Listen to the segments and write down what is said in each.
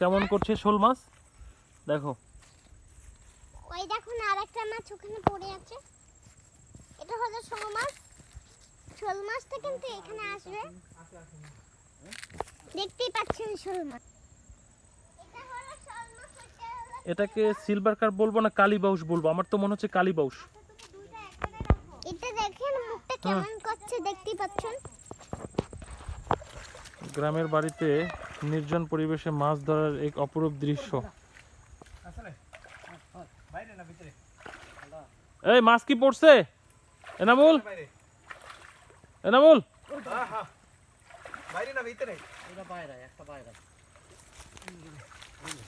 কেমন করছে শোল মাছ? দেখো। ওই দেখুন আর একটা মাছ ওখানে পড়ে আছে। এটা হলো শোল মাছ। শোল মাছটা কিন্তু এখানে আসবে। দেখতেই পাচ্ছেন শোল মাছ। এটাকে সিলভার কার বলব না কালী বাউস বলব? আমার তো মনে হচ্ছে কালী বাউস এটা দেখেন মুখটা কেমন করছে দেখতেই পাচ্ছেন। গ্রামের বাড়িতে নির্জন পরিবেশে মাছ ধরার এক অপরূপ দৃশ্য। এই, মাছ কি পড়ছে? এনামুল? এনামুল?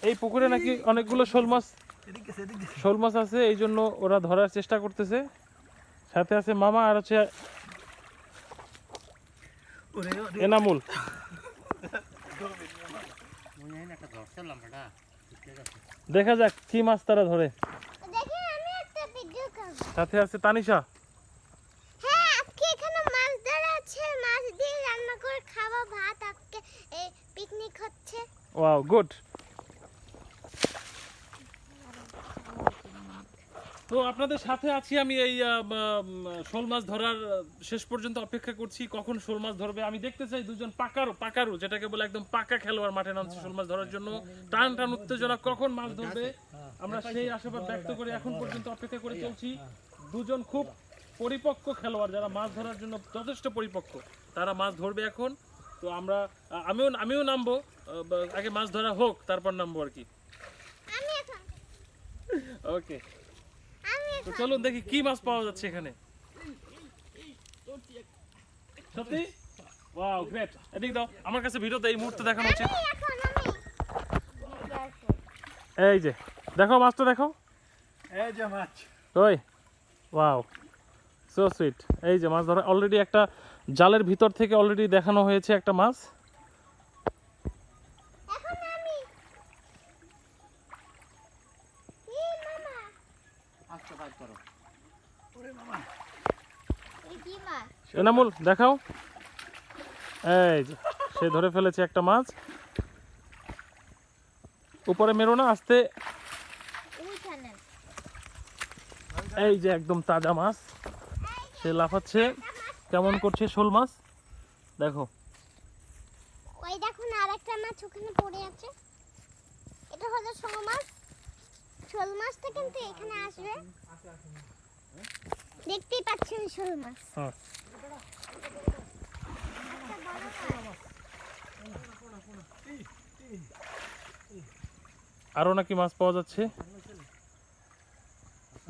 এই পুকুরে নাকি অনেকগুলো শোল মাছ? শোল মাছ আছে, এই জন্য ওরা ধরার চেষ্টা করতেছে। সাথে আছে মামা আর হচ্ছে এনামুল। দেখা যাক কি মাছ তারা ধরে। দেখে আমি একটা ভিডিও করব। সাথে আছে তানিশা। ওয়াও আজকে এখানে মাছ ধরা আছে মাছ দিয়ে রান্না করে খাওয়া ভাত আজকে এই পিকনিক হচ্ছে ওয়াও গুড তো আপনাদের সাথে আছি আমি এই শোল মাছ ধরার শেষ পর্যন্ত অপেক্ষা করছি। কখন শোল মাছ ধরবে? আমি দেখতে চাই দুজন পাকারু পাকারু যেটাকে বলে একদম পাকা খেলোয়াড় মাঠে নামছে শোল মাছ ধরার জন্য। টান টান উত্তেজনা কখন মাছ ধরবে? আমরা সেই আশাবাদ ব্যক্ত করে এখন পর্যন্ত অপেক্ষা করে চলছি। দুজন খুব পরিপক্ক খেলোয়াড় যারা মাছ ধরার জন্য যথেষ্ট পরিপক্ক তারা মাছ ধরবে এখন। তো আমরা আমিও আমিও নামবো। আগে মাছ ধরা হোক তারপর নামবো আর কি। ওকে তো চলুন দেখি কি মাছ পাওয়া যাচ্ছে এখানে। সত্যি? ওয়াও গ্রেট এদিক দাও আমার কাছে ভিডিওতে এই মুহূর্তে দেখানো আমি এই যে দেখো মাছটা দেখো। এই যে মাছ। ওই ওয়াও সো সুইট এই যে মাছ ধরা অলরেডি একটা জালের ভিতর থেকে অলরেডি দেখানো হয়েছে একটা মাছ এখন আমি এই মামা ওরে মামা। এই এনামুল দেখাও। এই যে সে ধরে ফেলেছে একটা মাছ। উপরে মেরো না আস্তে। এই যে একদম তাজা মাছ। সে লাফাচ্ছে। কেমন করছে শোল মাছ? দেখো। ওই দেখুন আর একটা মাছ ওখানে পড়ে আছে। এটা হলো শোল মাছ। শোল মাছটা কিন্তু এখানে আসবে দেখতেই পাচ্ছেন শোল মাছ হ্যাঁ আরও নাকি মাছ পাওয়া যাচ্ছে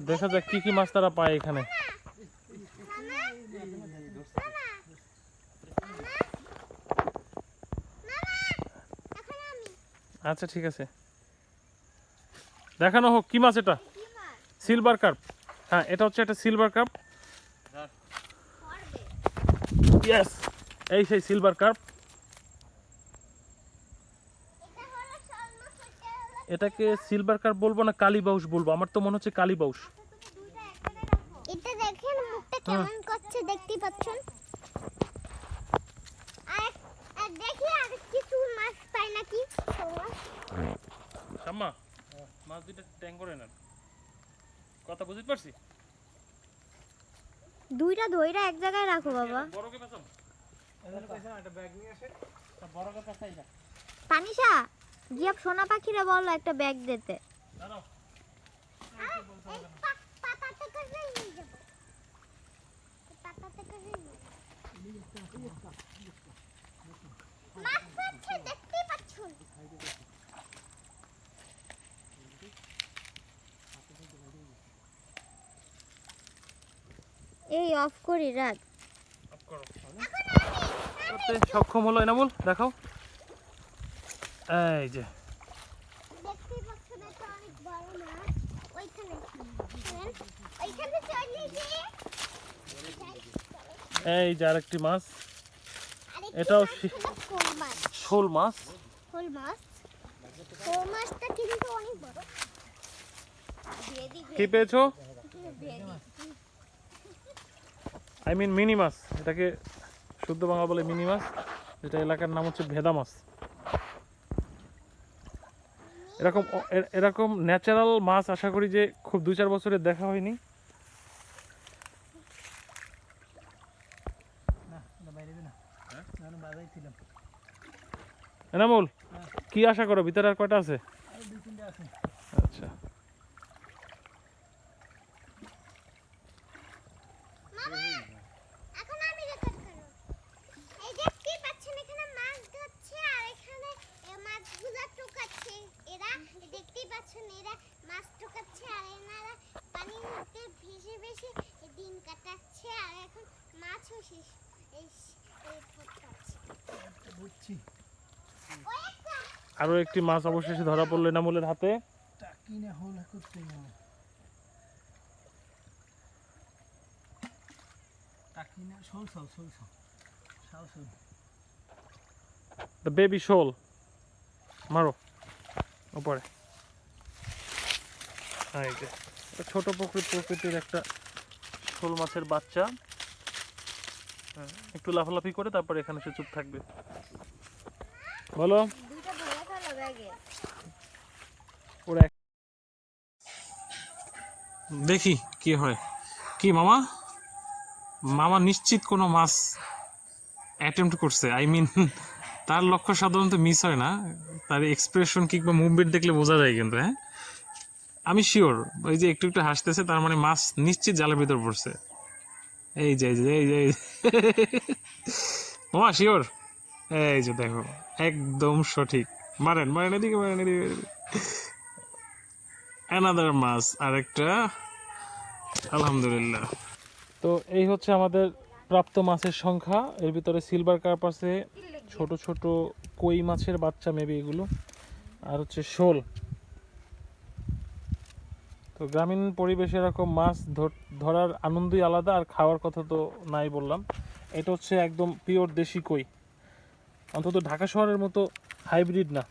দেখা যাক কি কি মাছ তারা পায় এখানে আচ্ছা ঠিক আছে দেখানো হোক কি মাছ এটা? Silver carp. হ্যাঁ এটা হচ্ছে একটা সিলভার কার্প। ইয়েস এই সেই সিলভার কার্প। এটাকে সিলভার কার্প বলব না কালী বাউস বলব? আমার তো মনে হচ্ছে কালী বাউস এটা দেখেন মুখটা কেমন করছে দেখতেই পাচ্ছেন? আর দেখি আর কিছু মাছ পাই নাকি? মাছ দুইটা ট্যাং করে নেন। কথা বুঝতে পারছি? দুইটা ধইরা এক জায়গায় রাখো বাবা। বড়কে পেছাম পয়সা একটা ব্যাগ নিয়ে আসে বড়কে পেছাই না তানিশা জিয়াক সোনা পাখিরা বলো একটা ব্যাগ দিতে। দাঁড়াও এই অফ করি রাখ অফ করো করতে সক্ষম হলো এনামুল দেখাও। এই যে। এই যে আরেকটি মাছ। এটাও শোল মাছ। শোল মাছ। শোল মাছটা কিন্তু অনেক বড়। কি পেয়েছ ভেদি আই মিন মিনি মাছ এটাকে শুদ্ধ বাংলা বলে মিনি মাছ যেটা এলাকার নাম হচ্ছে ভেদা মাছ। এরকম এরকম ন্যাচারাল মাছ আশা করি যে খুব দুই চার বছরে দেখা হয়নি। দে বাজাইছিলাম এনামুল কি আশা করো? ভিতরে আর কয়টা আছে আর দুই তিনটা আছে আচ্ছা এখন আমি রেকর্ড করব এই দেখতেই পাচ্ছেন এখানে মাছ ধরছে আর এখানে এ, মাছগুলো টোকাচ্ছে এরা দেখতেই পাচ্ছেন এরা মাছ আর এনারা পানির মধ্যে ভেসে ভেসে দিন কাটাচ্ছে আর এখন মাছও শেষ ওই একটা। মাছ অবশেষে ধরা পড়ল এনামুলের হাতে। না হলে করতে না টাকি না শোল শোল শোল শোল। শাও শোল। দ্য বেবি শোল। মারো। উপরে হ্যাঁ এই যে। ছোট প্রকৃতি প্রকৃতির একটা শোল মাছের বাচ্চা। হ্যাঁ, একটু লাফালাফি করে তারপরে এখানে সে চুপ থাকবে। বলো। ওরা দেখি কি হয়। কি মামা? মামা নিশ্চিত কোনো মাছ অ্যাটেম্প্ট করছে। আই মিন তার লক্ষ্য সাধারণত মিস হয় না। তার এক্সপ্রেশন কিংবা মুভমেন্ট দেখলে বোঝা যায় কিন্তু হ্যাঁ? আমি শিওর ওই যে একটু একটু হাসতেছে, তার মানে মাছ নিশ্চিত জালের ভিতর পড়ছে। এই যে এই যে এই যে শিওর এই যে দেখো, একদম সঠিক। মারেন মারেন এদিকে মারেন এদিকে অ্যানাদার মাছ, আরেকটা। আলহামদুলিল্লাহ। তো এই হচ্ছে আমাদের প্রাপ্ত মাছের সংখ্যা। এর ভিতরে সিলভার কার্প আছে, ছোট ছোট কই মাছের বাচ্চা মেবি এগুলো। আর হচ্ছে শোল। তো গ্রামীণ পরিবেশে এরকম মাছ ধর- ধরার আনন্দই আলাদা, আর খাওয়ার কথা তো নাই বললাম। এটা হচ্ছে একদম পিওর দেশি কই। অন্তত ঢাকা শহরের মতো হাইব্রিড না।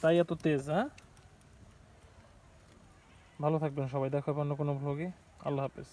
তাই এত তেজ হ্যাঁ? ভালো থাকবেন সবাই, দেখো অন্য কোনো ভ্লগে আল্লাহ হাফেজ।